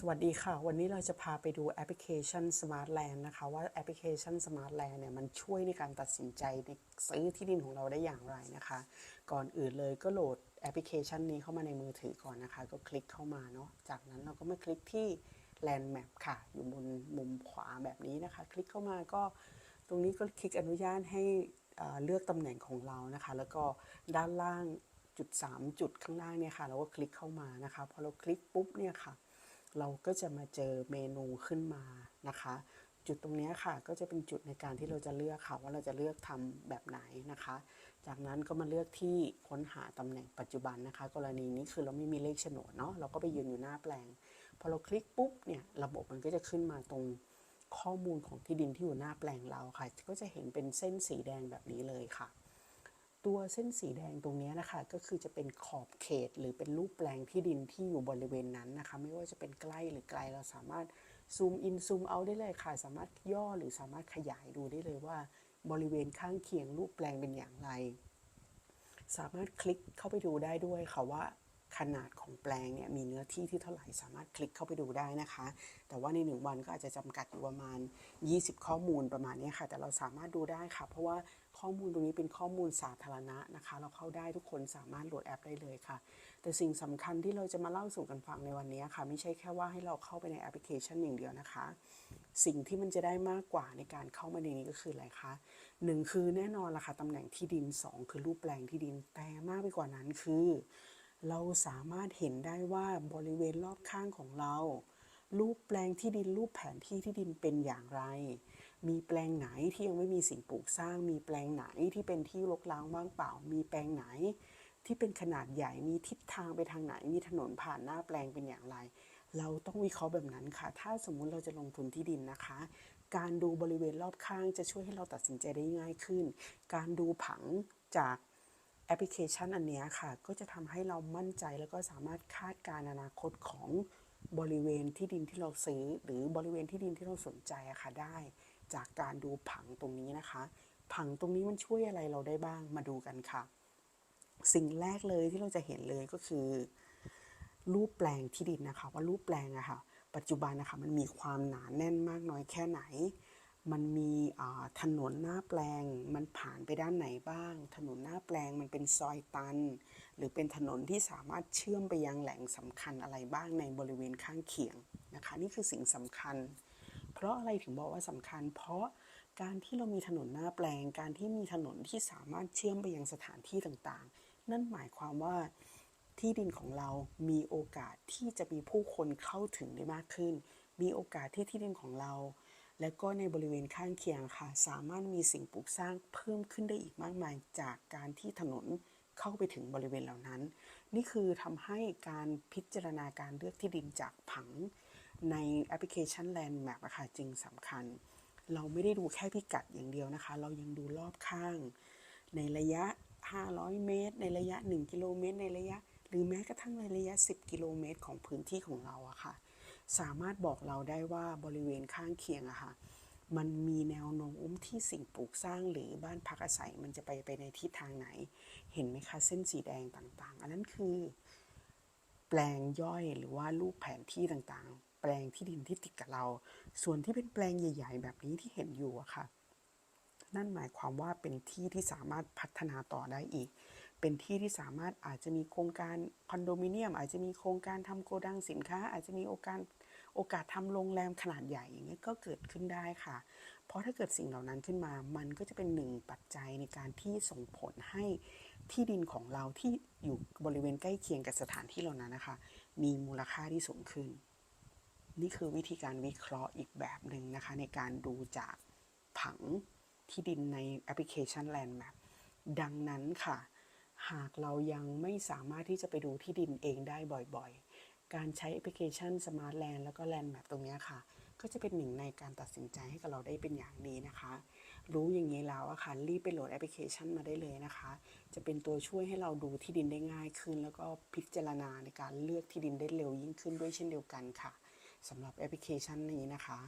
สวัสดีค่ะ วันนี้เราจะพาไปดูแอปพลิเคชัน Smart Land นะคะ ว่าแอปพลิเคชัน Smart Land เนี่ยมันช่วยในการตัดสินใจในซื้อที่ดินของเราได้อย่างไรนะคะ ก่อนอื่นเลยก็โหลดแอปพลิเคชันนี้เข้ามาในมือถือก่อนนะคะ ก็คลิกเข้ามาเนาะจากนั้นเราก็มาคลิกที่ Land Map ค่ะ อยู่บนมุมขวาแบบนี้นะคะ คลิกเข้ามาก็ตรงนี้ก็คลิกอนุญาตให้เอ่อเลือกตำแหน่งของเรานะคะ แล้วก็ด้านล่างจุด 3 จุดข้างล่างเนี่ยค่ะเราก็คลิกเข้ามานะคะพอเราคลิกปุ๊บเนี่ยค่ะ เราก็จะมาเจอเมนูขึ้นมานะคะ จุดตรงนี้ค่ะก็จะเป็นจุดในการที่เราจะเลือกค่ะว่าเราจะเลือกทำแบบไหนนะคะ จากนั้นก็มาเลือกที่ค้นหาตำแหน่งปัจจุบันนะคะ กรณีนี้คือเราไม่มีเลขโฉนดเนาะเราก็ไปยืนอยู่หน้าแปลง พอเราคลิกปุ๊บเนี่ยระบบมันก็จะขึ้นมาตรงข้อมูลของที่ดินที่อยู่หน้าแปลงเราค่ะ ก็จะเห็นเป็นเส้นสีแดงแบบนี้เลยค่ะ ตัวเส้นสีแดงตรงนี้นะคะ ก็คือจะเป็นขอบเขตหรือเป็นรูปแปลงที่ดินที่อยู่บริเวณนั้นนะคะ ไม่ว่าจะเป็นใกล้หรือไกลเราสามารถซูมอินซูมเอาได้เลยค่ะ สามารถย่อหรือสามารถขยายดูได้เลยว่า บริเวณข้างเคียงรูปแปลงเป็นอย่างไร สามารถคลิกเข้าไปดูได้ด้วยค่ะว่า ขนาดของแปลงเนี่ยมีเนื้อที่ที่เท่าไหร่สามารถคลิกเข้าไปดูได้นะคะ แต่ว่าในหนึ่งวันก็อาจจะจำกัดอยู่ประมาณ 20 ข้อมูลประมาณนี้ค่ะ แต่เราสามารถดูได้ค่ะ เพราะว่าข้อมูลตรงนี้เป็นข้อมูลสาธารณะนะคะ เราเข้าได้ทุกคนสามารถโหลดแอปได้เลยค่ะ แต่สิ่งสำคัญที่เราจะมาเล่าสู่กันฟังในวันนี้ค่ะ ไม่ใช่แค่ว่าให้เราเข้าไปในแอปพลิเคชันอย่างเดียวนะคะ สิ่งที่มันจะได้มากกว่าในการเข้ามาในนี้ก็คืออะไรคะหนึ่งคือแน่นอนละค่ะตำแหน่งที่ดินสองคือรูปแปลงที่ดินแต่มากไปกว่านั้นคือ เราสามารถเห็นได้ว่าบริเวณรอบข้างของเรา รูปแปลงที่ดินรูปแผนที่ที่ดินเป็นอย่างไร มีแปลงไหนที่ยังไม่มีสิ่งปลูกสร้าง มีแปลงไหนที่เป็นที่รกร้างว่างเปล่า มีแปลงไหนที่เป็นขนาดใหญ่มีทิศทางไปทางไหน มีถนนผ่านหน้าแปลงเป็นอย่างไร เราต้องวิเคราะห์แบบนั้นค่ะ ถ้าสมมุติเราจะลงทุนที่ดินนะคะ การดูบริเวณรอบข้างจะช่วยให้เราตัดสินใจได้ง่ายขึ้น การดูผังจาก แอปพลิเคชันอันนี้ค่ะ ก็จะทำให้เรามั่นใจแล้วก็สามารถคาดการณ์อนาคตของบริเวณที่ดินที่เราซื้อ หรือบริเวณที่ดินที่เราสนใจอะค่ะได้ จากการดูผังตรงนี้นะคะ ผังตรงนี้มันช่วยอะไรเราได้บ้างมาดูกันค่ะ สิ่งแรกเลยที่เราจะเห็นเลยก็คือ รูปแปลงที่ดินนะคะ ว่ารูปแปลงอะค่ะ ปัจจุบันนะคะมันมีความหนาแน่นมากน้อยแค่ไหน มันมีถนนหน้าแปลง มันผ่านไปด้านไหนบ้าง ถนนหน้าแปลงมันเป็นซอยตัน หรือเป็นถนนที่สามารถเชื่อมไปยังแหล่งสำคัญอะไรบ้างในบริเวณข้างเคียงนะคะ นี่คือสิ่งสำคัญ เพราะอะไรถึงบอกว่าสำคัญ เพราะการที่เรามีถนนหน้าแปลง การที่มีถนนที่สามารถเชื่อมไปยังสถานที่ต่างๆ นั่นหมายความว่าที่ดินของเรามีโอกาสที่จะมีผู้คนเข้าถึงได้มากขึ้น มีโอกาสที่ที่ดินของเรา และก็ในบริเวณข้างเคียงค่ะ สามารถมีสิ่งปลูกสร้างเพิ่มขึ้นได้อีกมากมายจากการที่ถนนเข้าไปถึงบริเวณเหล่านั้น นี่คือทำให้การพิจารณาการเลือกที่ดินจากผังในแอปพลิเคชัน Land Map อะค่ะจึงสำคัญ เราไม่ได้ดูแค่พิกัดอย่างเดียวนะคะ เรายังดูรอบข้าง ในระยะ 500 เมตร ในระยะ 1 กิโลเมตร ในระยะ หรือแม้กระทั่งในระยะ 10 กิโลเมตรของพื้นที่ของเราอะค่ะ สามารถบอกเราได้ว่าบริเวณข้างเคียงอะค่ะมันมีแนวโน้มที่สิ่งปลูกสร้างหรือบ้านพักอาศัยมันจะไปไปในทิศทางไหน เห็นไหมคะเส้นสีแดงต่างๆ อันนั้นคือ แปลงย่อยหรือว่ารูปแผนที่ต่างๆ แปลงที่ดินที่ติดกับเรา ส่วนที่เป็นแปลงใหญ่ ๆ แบบนี้ที่เห็นอยู่อะค่ะ นั่นหมายความว่าเป็นที่ที่สามารถพัฒนาต่อได้อีก เป็นที่ที่สามารถอาจจะมีโครงการคอนโดมิเนียม อาจจะมีโครงการทำโกดังสินค้า อาจจะมีโอกาสโอกาสทำโรงแรมขนาดใหญ่อย่างเงี้ยก็เกิดขึ้นได้ค่ะ เพราะถ้าเกิดสิ่งเหล่านั้นขึ้นมา มันก็จะเป็นหนึ่งปัจจัยในการที่ส่งผลให้ที่ดินของเราที่อยู่บริเวณใกล้เคียงกับสถานที่เหล่านั้นนะคะ มีมูลค่าที่สูงขึ้น นี่คือวิธีการวิเคราะห์อีกแบบหนึ่งนะคะ ในการดูจากผังที่ดินในแอปพลิเคชัน Land Map ดังนั้นค่ะ หากเรายังไม่สามารถที่จะไปดูที่ดินเองได้บ่อยๆ การใช้แอปพลิเคชัน Smart Land แล้วก็ Land Map ตรงนี้ค่ะ ก็จะเป็นหนึ่งในการตัดสินใจให้กับเราได้เป็นอย่างดีนะคะ รู้อย่างนี้แล้วอะค่ะ รีบไปโหลดแอปพลิเคชันมาได้เลยนะคะ จะเป็นตัวช่วยให้เราดูที่ดินได้ง่ายขึ้น แล้วก็พิจารณาในการเลือกที่ดินได้เร็วยิ่งขึ้นด้วยเช่นเดียวกันค่ะสำหรับแอปพลิเคชันนี้นะคะ